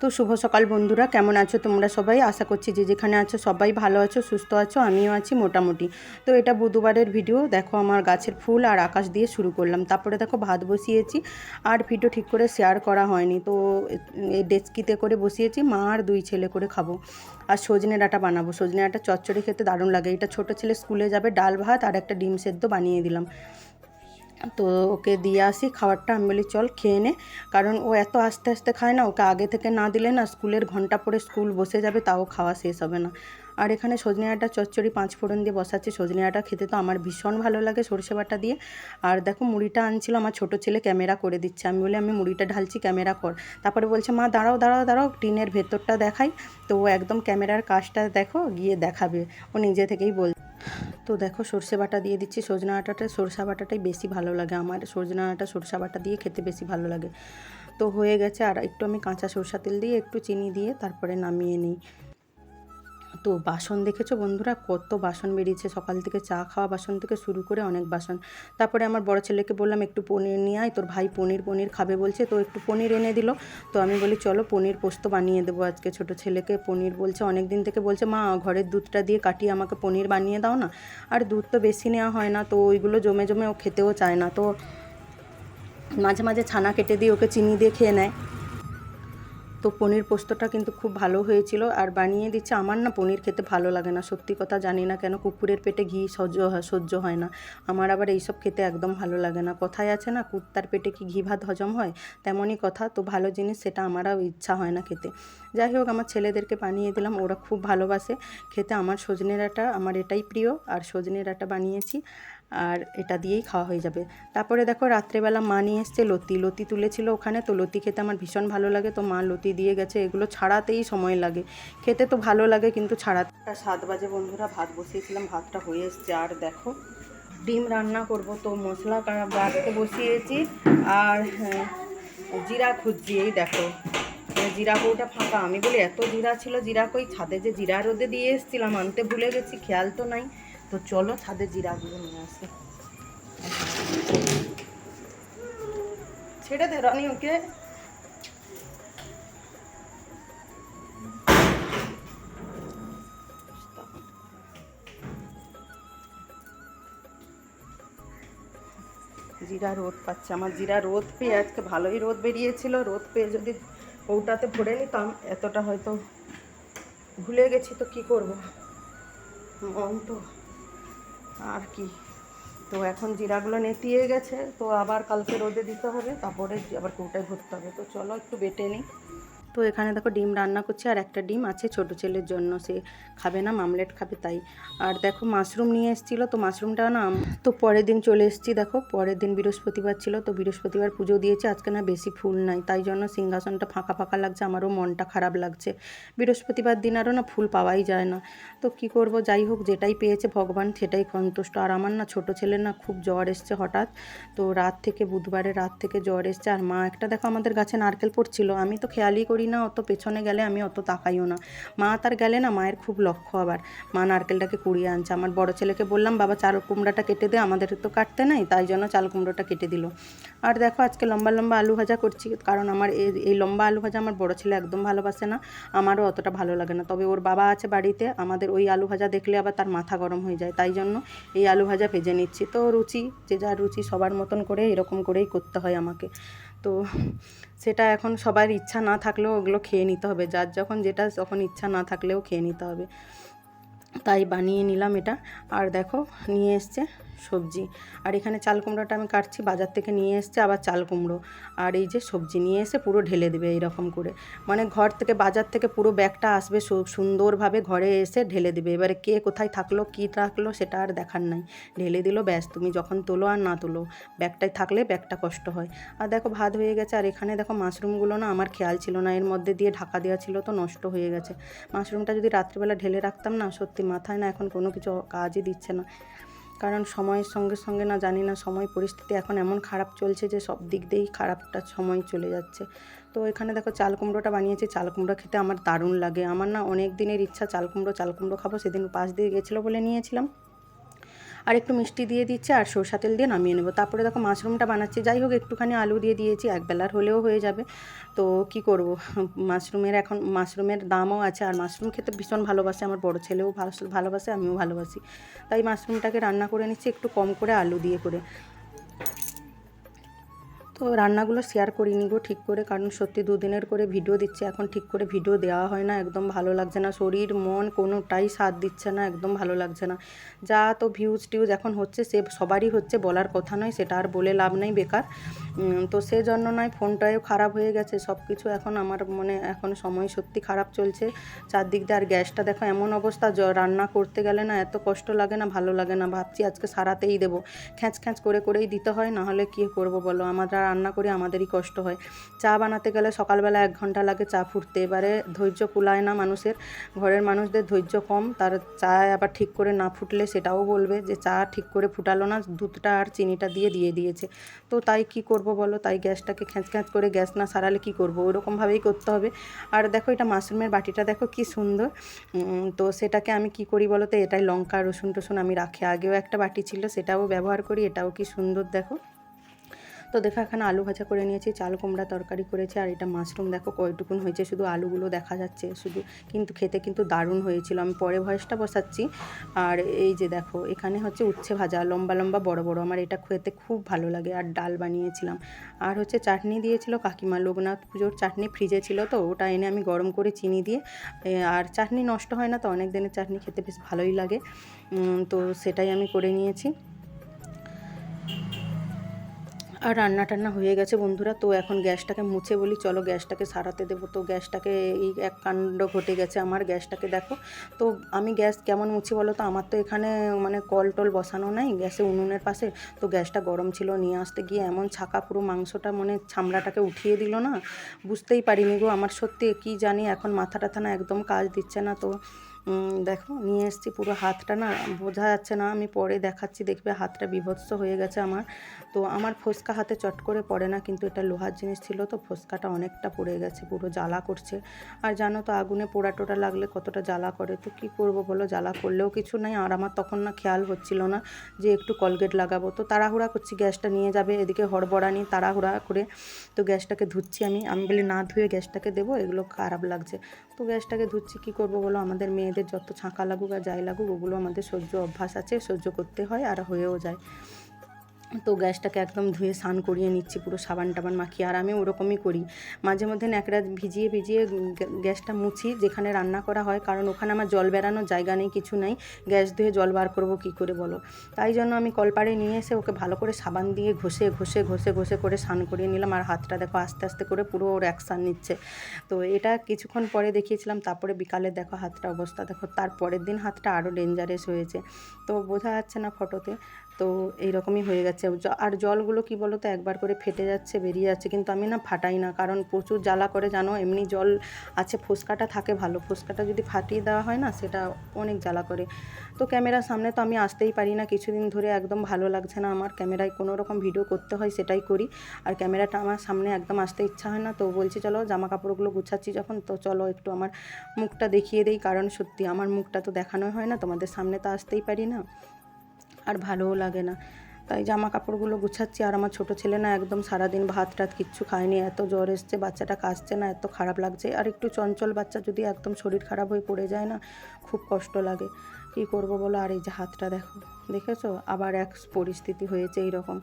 তো শুভ সকাল বন্ধুরা, কেমন আছো তোমরা সবাই? আশা করছি যে যেখানে আছো সবাই ভালো আছো, সুস্থ আছো, আমিও আছি মোটামুটি। তো এটা বুধবারের ভিডিও দেখো আমার গাছের ফুল আর আকাশ দিয়ে শুরু করলাম। তারপরে দেখো ভাত বসিয়েছি, আর ভিডিও ঠিক করে শেয়ার করা হয়নি। তো এই ডেস্কিতে করে বসিয়েছি, মা আর দুই ছেলে করে খাব। আর সজনে ডাঁটা বানাবো। সজনে ডাঁটা চচ্চড়ি খেতে দারুণ লাগে। এটা ছোটো ছেলে স্কুলে যাবে, ডাল ভাত আর একটা ডিম সেদ্ধ বানিয়ে দিলাম। তো ওকে দিয়ে আসি, খাবারটা আমি বলি, চল খেয়ে নে। কারণ ও এত আস্তে আস্তে খায় না, ওকে আগে থেকে না দিলে না স্কুলের ঘণ্টা পরে স্কুল বসে যাবে, তাও খাওয়া শেষ হবে না। আর এখানে সজনে আটা, চচ্চড়ি, পাঁচ ফোড়ন দিয়ে বসাচ্ছি। সজনে আটা খেতে তো আমার ভীষণ ভালো লাগে সরষে বাটা দিয়ে। আর দেখো মুড়িটা আনছিল, আমার ছোটো ছেলে ক্যামেরা করে দিচ্ছে। আমি বলি, আমি মুড়িটা ঢালছি, ক্যামেরা কর। তারপরে বলছে, মা, দাঁড়াও দাঁড়াও দাঁড়াও, টিনের ভেতরটা দেখাই। তো ও একদম ক্যামেরার কাজটা দেখো, গিয়ে দেখাবে। ও নিজে থেকেই বল তো দেখো সর্ষে বাটা দিয়ে দিচ্ছি। সজনা আটাটা, সরষা বাটাটাই বেশি ভালো লাগে আমার। সজনা আটা, সরষা বাটা দিয়ে খেতে বেশি ভালো লাগে। তো হয়ে গেছে, আর একটু আমি কাঁচা সরষা তেল দিয়ে একটু চিনি দিয়ে তারপরে নামিয়ে নিই। তো বাসন দেখেছ বন্ধুরা? কত বাসন বেরিয়েছে। সকাল থেকে চা খাওয়া বাসন থেকে শুরু করে অনেক বাসন। তারপরে আমার বড় ছেলেকে বললাম, একটু পনির নিয়ে আয়। তোর ভাই পনির পনির খাবে বলছে, তো একটু পনির এনে দিল। তো আমি বলি, চলো পনির পোস্ত বানিয়ে দেবো আজকে। ছোট ছেলেকে পনির বলছে, অনেক দিন থেকে বলছে, মা, ঘরের দুধটা দিয়ে কাটিয়ে আমাকে পনির বানিয়ে দাও না। আর দুধ তো বেশি নেওয়া হয় না। তো ওইগুলো জমে জমে ও খেতেও চায় না। তো মাঝে মাঝে ছানা কেটে দিয়ে ওকে চিনি দিয়ে খেয়ে নেয়। তো পনির পোস্তটা কিন্তু খুব ভালো হয়েছিল। আর বানিয়ে দিচ্ছে, আমার না পনির খেতে ভালো লাগে না। সত্যি কথা জানি না কেন, কুকুরের পেটে ঘি সহ্য হয় সহ্য হয় না। আমার আবার এইসব খেতে একদম ভালো লাগে না। কথায় আছে না, কুত্তার পেটে কি ঘি ভাত হজম হয়? তেমনই কথা। তো ভালো জিনিস, সেটা আমারও ইচ্ছা হয় না খেতে। যাই হোক, আমার ছেলেদেরকে বানিয়ে দিলাম, ওরা খুব ভালোবাসে। খেতে আমার সজনে ডাঁটা আমার এটাই প্রিয়। আর সজনে ডাঁটা বানিয়েছি। আর এটা দিয়েই খাওয়া হয়ে যাবে। তারপরে দেখো রাত্রেবেলা মা নিয়ে এসছে লতি। লতি তুলেছিল ওখানে তো লতি খেতে আমার ভীষণ ভালো লাগে। তো মা লতি দিয়ে গেছে। এগুলো ছাড়াতেই সময় লাগে। খেতে তো ভালো লাগে কিন্তু ছাড়াতে সাত বাজে বন্ধুরা ভাত বসিয়েছিলাম। ভাতটা হয়ে এসছে। আর দেখো ডিম রান্না করব। তো মশলা বাড়তে বসিয়েছি। আর হ্যাঁ, জিরা খুঁজছি। দেখো মানে জিরা কৌটা ফাঁকা। আমি বলি এত জিরা ছিল জিরা কই ছাদে যে জিরা রোদে দিয়ে এসেছিলাম। আনতে ভুলে গেছি। খেয়াল তো নাই। তো চলো ছাদে জিরাগুলো নিয়ে আসি। ছেড়ে দে রনি ওকে। জিরা রোদ পাচ্ছে, আমার জিরা রোদ পেয়ে আজকে ভালোই রোদ বেরিয়েছিল। রোদ পেয়ে যদি ওটাতে ভরে নিতাম, এতটা হয়তো ভুলে গেছি তো কি করব? মন তো আর কি? তো এখন জিরাগুলো নেতিয়ে গেছে, তো আবার কালকে রোদে দিতে হবে, তারপরে আবার কৌটায় ভরতে হবে। তো চলো একটু বেটে নিই। তো এখানে দেখো ডিম রান্না করছি আর একটা ডিম আছে ছোট ছেলের জন্য, সে খাবে না, মামলেট খাবে তাই। আর দেখো মাশরুম নিয়ে এসেছিল, তো মাশরুমটা না, তো পরের দিন চলে এসেছি দেখো, পরের দিন বৃহস্পতিবার ছিল, তো বৃহস্পতিবার পুজো দিয়েছে, আজকে না বেশি ফুল নাই, তাই জন্য সিংহাসনটা ফাঁকা ফাঁকা লাগছে, আমারও মনটা খারাপ লাগছে। বৃহস্পতিবার দিন আরও না ফুল পাওয়াই যায় না। তো কি করব, যাই হোক, যেটাই পেয়েছে ভগবান সেটাই সন্তুষ্ট। আর আমার না ছোট ছেলের না খুব জ্বর এসছে হঠাৎ, তো রাত থেকে বুধবারে রাত থেকে জ্বর এসছে। আর মা একটা দেখো আমাদের গাছে নারকেল পড়ছিল, আমি তো খেয়ালই করি না, অত পেছনে গেলে আমি অত তাকাইও না। মা তার গেলে না মায়ের খুব লক্ষ্য আবার। মা নারকেলটাকে কুড়িয়ে আনছে। আমার বড় ছেলেকে বললাম, বাবা, চাল কুমড়াটা কেটে দে, আমাদের তো কাটতে নাই, তাই জন্য চাল কুমড়োটা কেটে দিল। আর দেখো, আজকে লম্বা লম্বা আলু ভাজা করছি, কারণ আমার এই লম্বা আলু ভাজা আমার বড় ছেলে একদম ভালোবাসে না, আমারও অতটা ভালো লাগে না। তবে ওর বাবা আছে বাড়িতে, আমাদের ওই আলু ভাজা দেখলে আবার তার মাথা গরম হয়ে যায়, তাই জন্য এই আলু ভাজা ভেজে নিচ্ছি। তো রুচি, যে যার রুচি সবার মতন করে এরকম করেই করতে হয় আমাকে। তো সেটা এখন সবার ইচ্ছা না থাকলেও ওগুলো খেয়ে নিতে হবে। যার যখন যেটা তখন ইচ্ছা না থাকলেও খেয়ে নিতে হবে। তাই বানিয়ে নিলাম এটা। আর দেখো, নিয়ে এসছে সবজি। আর এখানে চাল কুমড়োটা আমি কাটছি, বাজার থেকে নিয়ে এসছে আবার চাল কুমড়ো। আর এই যে সবজি নিয়ে এসে পুরো ঢেলে দেবে এইরকম করে। মানে ঘর থেকে, বাজার থেকে পুরো ব্যাগটা আসবে সুন্দরভাবে ঘরে এসে ঢেলে দেবে। এবারে কে কোথায় থাকল, কী থাকল সেটা আর দেখার নাই। ঢেলে দিল, ব্যাস, তুমি যখন তোলো আর না তোলো। ব্যাগটায় থাকলে ব্যাগটা কষ্ট হয়। আর দেখো, ভাত হয়ে গেছে। আর এখানে দেখো, মাশরুমগুলো না আমার খেয়াল ছিল না। এর মধ্যে দিয়ে ঢাকা দেওয়া ছিল তো নষ্ট হয়ে গেছে। মাশরুমটা যদি রাত্রিবেলা ঢেলে রাখতাম না, সত্যি মাথায় না এখন কোনো কিছু কাজই দিচ্ছে না। কারণ সময়ের সঙ্গে সঙ্গে না জানি না সময় পরিস্থিতি এখন এমন খারাপ চলছে যে সব দিক দিয়েই খারাপটা সময় চলে যাচ্ছে। তো এখানে দেখো চাল কুমড়োটা বানিয়েছি, চাল কুমড়ো খেতে আমার দারুণ লাগে। আমার না অনেক দিনের ইচ্ছা চাল কুমড়ো চাল কুমড়ো খাব। সেদিন পাশ দিয়ে গেছিল বলে নিয়েছিলাম। আর একটু মিষ্টি দিয়ে দিচ্ছি আর সরষা তেল দিয়ে নামিয়ে নেব। তারপরে দেখো মাশরুমটা বানাচ্ছি। যাই হোক, একটুখানি আলু দিয়ে দিয়েছি এক বেলার হলেও হয়ে যাবে। তো কি করব? মাশরুমের এখন, মাশরুমের দামও আছে আর মাশরুম খেতে ভীষণ ভালোবাসে। আমার বড় ছেলেও ভালো- ভালোবাসে, আমিও ভালোবাসি। তাই মাশরুমটাকে রান্না করে নিচ্ছি একটু কম করে আলু দিয়ে করে। তো রান্নাগুলো শেয়ার করিনি গো ঠিক করে, কারণ সত্যি দুদিনের করে ভিডিও দিচ্ছে, এখন ঠিক করে ভিডিও দেওয়া হয় না, একদম ভালো লাগছে না। শরীর, মন কোনোটাই সাথ দিচ্ছে না, একদম ভালো লাগছে না। যা তো ভিউজ টিউজ এখন হচ্ছে, সে সবারই হচ্ছে, বলার কথা নয়, সেটা আর বলে লাভ নেই বেকার। তো সেজন্য নয় ফোনটাও খারাপ হয়ে গেছে সব কিছু এখন আমার মনে, এখন সময় সত্যি খারাপ চলছে। চারদিক দিয়ে আর গ্যাসটা দেখো, এমন অবস্থা রান্না করতে গেলে না এত কষ্ট লাগে না, ভালো লাগে না। ভাবছি আজকে সারাতেই দেবো। খ্যাঁচ খ্যাঁচ করে করেই দিতে হয়, নাহলে কী করব বলো? আমরা রান্না করি, আমাদেরই কষ্ট হয়। চা বানাতে গেলে সকালবেলা এক ঘণ্টা লাগে চা ফুটতে। এবারে ধৈর্য কুলায় না মানুষের। ঘরের মানুষদের ধৈর্য কম। তার চা আবার ঠিক করে না ফুটলে সেটাও বলবে যে, চা ঠিক করে ফুটালো না, দুধটা আর চিনিটা দিয়ে দিয়ে দিয়েছে। তো তাই কি করব বলো? তাই গ্যাসটাকে খ্যাঁচ খ্যাঁচ করে গ্যাস না সারালে কি করব? ওরকমভাবেই করতে হবে। আর দেখো এটা মাশরুমের বাটিটা, দেখো কি সুন্দর। তো সেটাকে আমি কি করি বলো তো? এটাই লঙ্কা, রসুন, টসুন আমি রাখি। আগেও একটা বাটি ছিল, সেটাও ব্যবহার করি। এটাও কি সুন্দর দেখো। তো দেখো, এখানে আলু ভাজা করে নিয়েছি, চাল কুমড়া তরকারি করেছি, আর এটা মাশরুম। দেখো, কয়টুকুন হয়েছে, শুধু আলুগুলো দেখা যাচ্ছে, শুধু কিন্তু খেতে কিন্তু দারুণ হয়েছিল। আমি পরে ভয়েসটা বসাচ্ছি। আর এই যে দেখো, এখানে হচ্ছে উচ্ছে ভাজা, লম্বা লম্বা, বড় বড়। আমার এটা খেতে খুব ভালো লাগে, আর ডাল বানিয়েছিলাম। আর হচ্ছে চাটনি দিয়েছিল কাকিমা, লোকনাথ পুজোর চাটনি ফ্রিজে ছিল তো, ওটা এনে আমি গরম করে চিনি দিয়ে আর চাটনি নষ্ট হয় না তো, অনেক দিনের চাটনি খেতে বেশ ভালোই লাগে। তো সেটাই আমি করে নিয়েছি। আর রান্না টান্না হয়ে গেছে বন্ধুরা, তো এখন গ্যাসটাকে মুছে বলি। চলো গ্যাসটাকে সারাতে দেবো। তো গ্যাসটাকে এই এক কাণ্ড ঘটে গেছে আমার, গ্যাসটাকে দেখো। তো আমি গ্যাস কেমন মুছি বলো তো? আমার তো এখানে মানে কল টল বসানো নাই গ্যাসে উনুনের পাশে। তো গ্যাসটা গরম ছিল নিয়ে আসতে গিয়ে এমন ছাকা পুরো মাংসটা মানে ছামড়াটাকে উঠিয়ে দিল না। বুঝতেই পারিনি গো, আমার সত্যি কি জানি এখন মাথা টাথা না একদম কাজ দিচ্ছে না তো। দেখো, নিয়ে এসেছি পুরো হাতটা না, বোঝা যাচ্ছে না। আমি পরে দেখাচ্ছি, দেখবে হাতটা বিভৎস হয়ে গেছে আমার। তো আমার ফোসকা হাতে চট করে পড়ে না, কিন্তু এটা লোহার জিনিস ছিল, তো ফোসকাটা অনেকটা পড়ে গেছে, পুরো জ্বালা করছে। আর জানো তো, আগুনে পোড়া টোড়া লাগলে কতটা জ্বালা করে, তো কি করব বলো? জ্বালা করলেও কিছু নাই, আর আমার তখন না খেয়াল হচ্ছিল না যে একটু কলগেট লাগাবো। তো তাড়াহুড়া করছি, গ্যাসটা নিয়ে যাবে, এদিকে হড়বড়ানি তাড়াহুড়া করে তো গ্যাসটাকে ধুচ্ছি আমি। আমি বলি, না, ধুয়ে গ্যাসটাকে দেবো, এগুলো খারাপ লাগছে। তো গ্যাসটাকে ধুচ্ছি, কী করব বলো? আমাদের মেয়েদের যত ছাঁকা লাগুক আর যাই লাগুক, ওগুলো আমাদের সহ্য অভ্যাস আছে, সহ্য করতে হয় আর হয়েও যায়। তো গ্যাসটাকে একদম ধুয়ে স্নান করিয়ে নিচ্ছি, পুরো সাবান টাবান মাখিয়ে। আর আমি ওরকমই করি। মাঝে মধ্যে ন্যাকড়া ভিজিয়ে ভিজিয়ে গ্যা- গ্যাসটা মুছি, যেখানে রান্না করা হয়, কারণ ওখানে আমার জল বেরানোর জায়গা নেই, কিছু নেই। গ্যাস ধুয়ে জল বার করব, কী করে বলো? তাই জন্য আমি কলপাড়ে নিয়ে এসে ওকে ভালো করে সাবান দিয়ে ঘষে ঘষে ঘষে ঘষে করে স্নান করিয়ে নিলাম। আর হাতটা দেখো, আস্তে আস্তে করে পুরো ওর অ্যাকশান নিচ্ছে। তো এটা কিছুক্ষণ পরে দেখিয়েছিলাম, তারপরে বিকালে দেখো হাতটা অবস্থা। দেখো, তার পরের দিন হাতটা আরও ডেঞ্জারাস হয়েছে। তো বোঝা যাচ্ছে না ফটোতে তো এইরকমই হয়ে গেছে। আর জলগুলো কি বলো তো একবার করে ফেটে যাচ্ছে, বেরিয়ে যাচ্ছে, কিন্তু আমি না ফাটাই না। কারণ প্রচুর জ্বালা করে, জানো? এমনি জল আছে, ফুসকাটা থাকে ভালো। ফুসকাটা যদি ফাটিয়ে দেওয়া হয় না, সেটা অনেক জ্বালা করে। তো ক্যামেরার সামনে তো আমি আসতেই পারি না। কিছুদিন ধরে একদম ভালো লাগছে না আমার। ক্যামেরায় কোনো রকম ভিডিও করতে হয়, সেটাই করি। আর ক্যামেরাটা আমার সামনে একদম আসতে ইচ্ছা হয় না। তো বলছি, চলো জামা কাপড়গুলো গুছাচ্ছি যখন। তো চলো, একটু আমার মুখটা দেখিয়ে দিই। কারণ সত্যি, আমার মুখটা তো দেখানো হয় না। তোমাদের সামনে তো আসতেই পারি না। আর ভালোও লাগে না। তাই জামা কাপড়গুলো গুছাচ্ছি আর আমার ছোটো ছেলে না একদম সারাদিন ভাত টাত কিচ্ছু খায়নি। এত জ্বর এসছে, বাচ্চাটা কাশছে না, এত খারাপ লাগছে। আর একটু চঞ্চল বাচ্চা যদি একদম শরীর খারাপ হয়ে পড়ে যায় না, খুব কষ্ট লাগে। কি করব বলো? আর এই যে হাতটা দেখো, দেখেছ? আবার এক পরিস্থিতি হয়েছে এইরকম।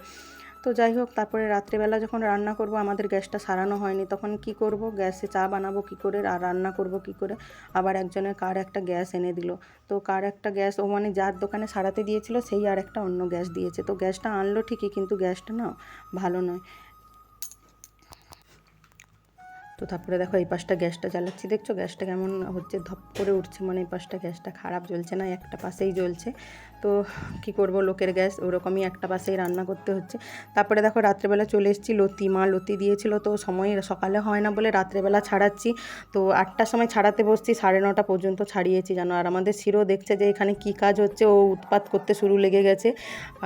তো যাই হোক, তারপরে রাত্রেবেলা যখন রান্না করব, আমাদের গ্যাসটা সারানো হয়নি, তখন কি করব? গ্যাসে চা বানাবো কি করে? আর রান্না করব কি করে? আবার একজনের কার একটা গ্যাস এনে দিল। তো কার একটা গ্যাস? ও মানে যার দোকানে সারাতে দিয়েছিল, সেই আর একটা অন্য গ্যাস দিয়েছে। তো গ্যাসটা আনলো ঠিকই, কিন্তু গ্যাসটা না ভালো নয়। তো তারপরে দেখো, এই পাশটা গ্যাসটা জ্বালাচ্ছি দেখছ, গ্যাসটা কেমন হচ্ছে? ধপ করে উঠছে। মানে এই পাশটা গ্যাসটা খারাপ জ্বলছে না? একটা পাশেই জ্বলছে। তো কি করব, লোকের গ্যাস, ওরকমই একটা পাশেই রান্না করতে হচ্ছে। তারপরে দেখো রাত্রেবেলা চলে এসেছি, লতি, মা লতি দিয়েছিল, তো সময় সকালে হয় না বলে রাত্রেবেলা ছাড়াচ্ছি। তো আটটার সময় ছাড়াতে বসছি, সাড়ে নটা পর্যন্ত ছাড়িয়েছি জানো আর আমাদের শিরো দেখছে যে এখানে কি কাজ হচ্ছে, ও উৎপাত করতে শুরু লেগে গেছে।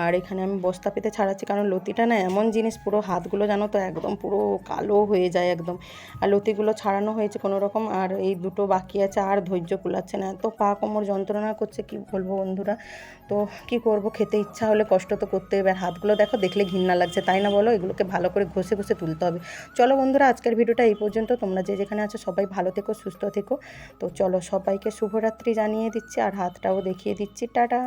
আর এখানে আমি বস্তা পেতে ছাড়াচ্ছি, কারণ লতিটা না এমন জিনিস, পুরো হাতগুলো জানো তো একদম পুরো কালো হয়ে যায় একদম। আর লতিগুলো ছাড়ানো হয়েছে কোনো রকম আর এই দুটো বাকি আছে, আর ধৈর্য কুলাচ্ছে না। এত পা কোমর যন্ত্রণা করছে, কি বলব বন্ধুরা? তো কি করব? খেতে ইচ্ছা হলে কষ্ট তো করতে হবে। হাতগুলো দেখো, দেখলে ঘৃণা লাগছে, তাই না বলো? এগুলোকে ভালো করে ঘষে ঘষে তুলতে হবে। চলো বন্ধুরা, আজকের ভিডিওটা এই পর্যন্ত। তোমরা যে যেখানে আছো, সবাই ভালো থেকো, সুস্থ থেকো। তো চলো, সবাইকে শুভরাত্রি জানিয়ে দিচ্ছি, আর হাতটাও দেখিয়ে দিচ্ছি। টাটা!